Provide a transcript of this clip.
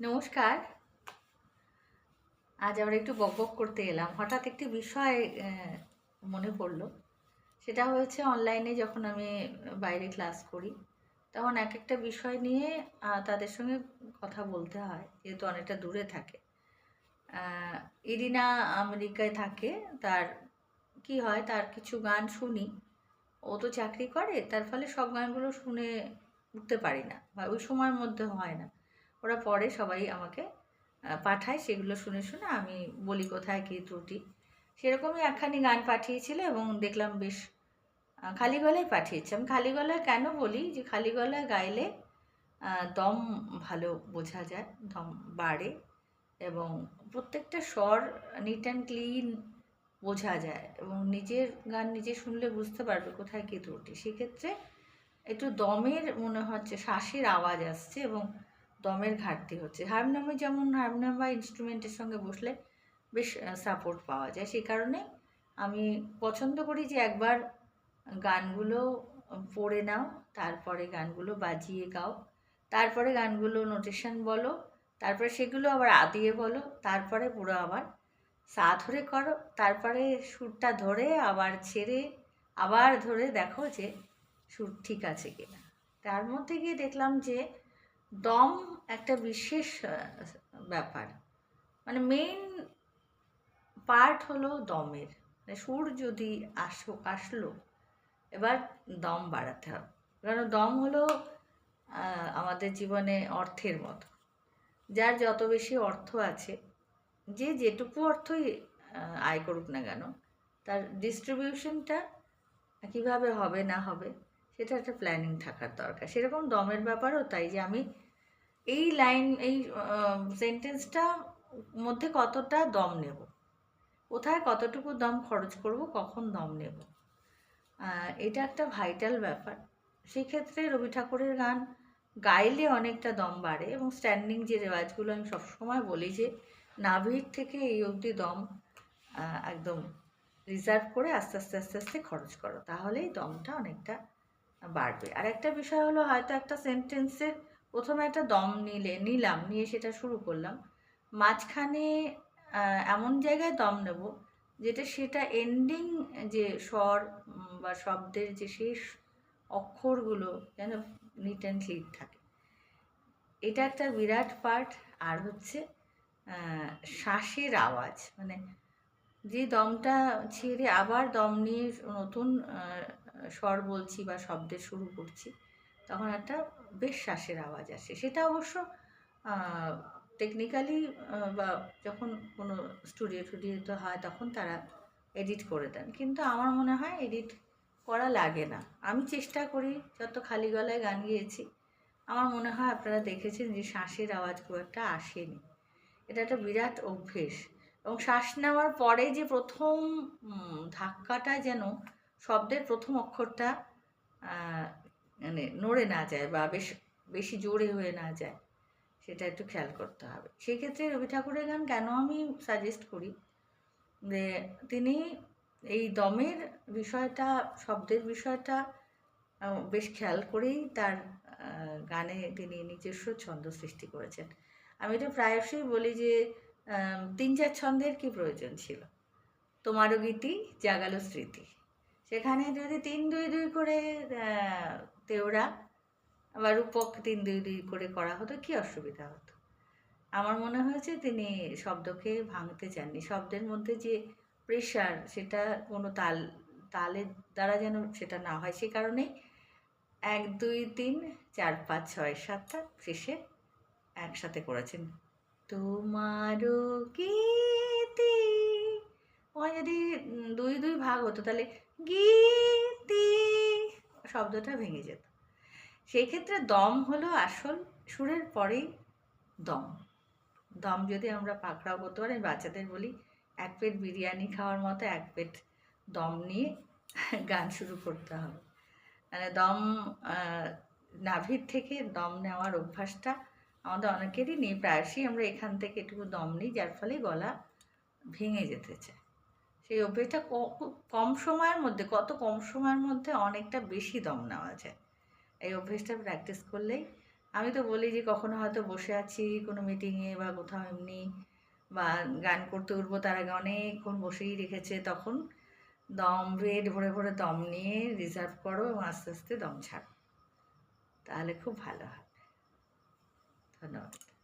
নমস্কার। আজ আমরা একটু বকবক করতে এলাম। হঠাৎ একটি বিষয় মনে পড়ল। সেটা হয়েছে অনলাইনে যখন আমি বাইরে ক্লাস করি, তখন এক একটা বিষয় নিয়ে তাদের সঙ্গে কথা বলতে হয়, যেহেতু অনেকটা দূরে থাকে। ইরিনা আমেরিকায় থাকে, তার কি হয়, তার কিছু গান শুনি। ও তো চাকরি করে, তার ফলে সব গানগুলো শুনে উঠতে পারি না, বা ওই সময়ের মধ্যে হয় না। ওরা পরে সবাই আমাকে পাঠায় সেগুলো শুনে শুনে আমি বলি কোথায় কী ত্রুটি। সেরকমই একখানি গান পাঠিয়েছিল এবং দেখলাম বেশ খালি গলায় পাঠিয়েছে। আমি খালি গলায় কেন বলি? যে খালি গলায় গাইলে দম ভালো বোঝা যায়, দম বাড়ে এবং প্রত্যেকটা স্বর নিট অ্যান্ড ক্লিন বোঝা যায় এবং নিজের গান নিজে শুনলে বুঝতে পারবে কোথায় কী ত্রুটি। সেক্ষেত্রে একটু দমের মনে হচ্ছে, শ্বাসের আওয়াজ আসছে এবং দমের ঘাটতি হচ্ছে। হারমোনিয়ামে যেমন হারমোনিয়াম বা ইনস্ট্রুমেন্টের সঙ্গে বসলে বেশ সাপোর্ট পাওয়া যায়। সেই কারণে আমি পছন্দ করি যে একবার গানগুলো পড়ে নাও, তারপরে গানগুলো বাজিয়ে গাও, তারপরে গানগুলো নোটেশন বলো, তারপরে সেগুলো আবার আদিয়ে বলো, তারপরে পুরো আবার সা ধরে করো, তারপরে সুরটা ধরে আবার ছেড়ে, আবার ধরে দেখো যে সুর ঠিক আছে কিনা। তার মধ্যে গিয়ে দেখলাম যে দম একটা বিশেষ ব্যাপার। মানে মেইন পার্ট হলো দমের। মানে সুর যদি আসো, আসলো, এবার দম বাড়াতে হবে। কারণ দম হলো আমাদের জীবনে অর্থের মতো। যার যত বেশি অর্থ আছে, যে যেটুকু অর্থই আয় করুক না কেন, তার ডিস্ট্রিবিউশনটা কীভাবে হবে না হবে সেটা একটা প্ল্যানিং থাকার দরকার। সেরকম দমের ব্যাপারও তাই যে আমি এই লাইন এই সেন্টেন্সটা মধ্যে কতটা দম নেব? কোথায় কতটুকু দম খরচ করব, কখন দম নেব? এটা একটা ভাইটাল ব্যাপার। সেই ক্ষেত্রে রবি ঠাকুরের গান গাইলে অনেকটা দম বাড়ে এবং স্ট্যান্ডিং যে রেওয়াজগুলো আমি সবসময় বলি যে নাভির থেকে এই অবধি দম একদম রিজার্ভ করে আস্তে আস্তে আস্তে আস্তে খরচ করো। তাহলেই দমটা অনেকটা বাড়বে। আর একটা বিষয় হলো হয়তো একটা সেন্টেন্সের প্রথমে একটা দম নিলে, নিলাম, নিয়ে সেটা শুরু করলাম। মাঝখানে এমন জায়গায় দম নেব যেটা সেটা এন্ডিং যে স্বর বা শব্দের যে শেষ অক্ষরগুলো যেন নিট অ্যান্ড ক্লিন থাকে। এটা একটা বিরাট পার্ট। আর হচ্ছে শ্বাসের আওয়াজ। মানে যে দমটা ছেড়ে আবার দম নিয়ে নতুন স্বর বলছি বা শব্দের শুরু করছি, তখন একটা বেশ শ্বাসের আওয়াজ আসে। সেটা অবশ্য টেকনিক্যালি বা যখন কোনো স্টুডিও টুডিওতে হয় তখন তারা এডিট করে দেন। কিন্তু আমার মনে হয় এডিট করা লাগে না। আমি চেষ্টা করি, যত খালি গলায় গান গিয়েছি, আমার মনে হয় আপনারা দেখেছেন যে শ্বাসের আওয়াজ খুব একটা আসেনি। এটা একটা বিরাট অভ্যেস। এবং শ্বাস নেওয়ার পরে যে প্রথম ধাক্কাটা যেন শব্দের প্রথম অক্ষরটা মানে নড়ে না যায় বা বেশ, বেশি জোরে হয়ে না যায়, সেটা একটু খেয়াল করতে হবে। সেক্ষেত্রে রবি ঠাকুরের গান কেন আমি সাজেস্ট করি? যে তিনি এই দমের বিষয়টা, শব্দের বিষয়টা বেশ খেয়াল করেই তার গানে তিনি নিজস্ব ছন্দ সৃষ্টি করেছেন। আমি এটা প্রায়শই বলি যে তিন চার ছন্দের কি প্রয়োজন ছিল? তোমারও গীতি, জাগালো স্মৃতি। সেখানে যদি তিন দুই দুই করে তেওড়া বা রূপক তিন দুই দুই করে করা হতো, কি অসুবিধা হতো? আমার মনে হয়েছে তিনি শব্দকে ভাঙতে চাননি। শব্দের মধ্যে যে প্রেশার সেটা কোনো তাল, তালের দ্বারা যেন সেটা না হয়, সে কারণেই এক, দুই, তিন, চার, পাঁচ, ছয় সাতটা শেষে একসাথে করেছেন। তোমারও ওখানে যদি দুই দুই ভাগ হতো, তাহলে গীতি শব্দটা ভেঙে যেত। সেই ক্ষেত্রে দম হলো আসল, সুরের পরেই দম। দম যদি আমরা পাকড়াও করতে পারি, বাচ্চাদের বলি, এক প্লেট বিরিয়ানি খাওয়ার মতো এক প্লেট দম নিয়ে গান শুরু করতে হবে। মানে দম নাভির থেকে দম নেওয়ার অভ্যাসটা আমাদের অনেকেরই নেই। প্রায়শই আমরা এখান থেকে একটু দম নিই, যার ফলে গলা ভেঙে যেতে চায়। সেই অভ্যেসটা কম সময়ের মধ্যে, কত কম সময়ের মধ্যে অনেকটা বেশি দম নেওয়া যায়। এই অভ্যেসটা প্র্যাকটিস করলেই আমি তো বলি যে কখনো হয়তো বসে আছি কোনো মিটিংয়ে বা কোথাও এমনি বা গান করতে উঠবো, তার আগে অনেকক্ষণ বসেই রেখেছে, তখন দম, পেট ভরে ভরে দম নিয়ে রিজার্ভ করো এবং আস্তে আস্তে দম ছাড়ো। তাহলে খুব ভালো হবে ধন্যবাদ।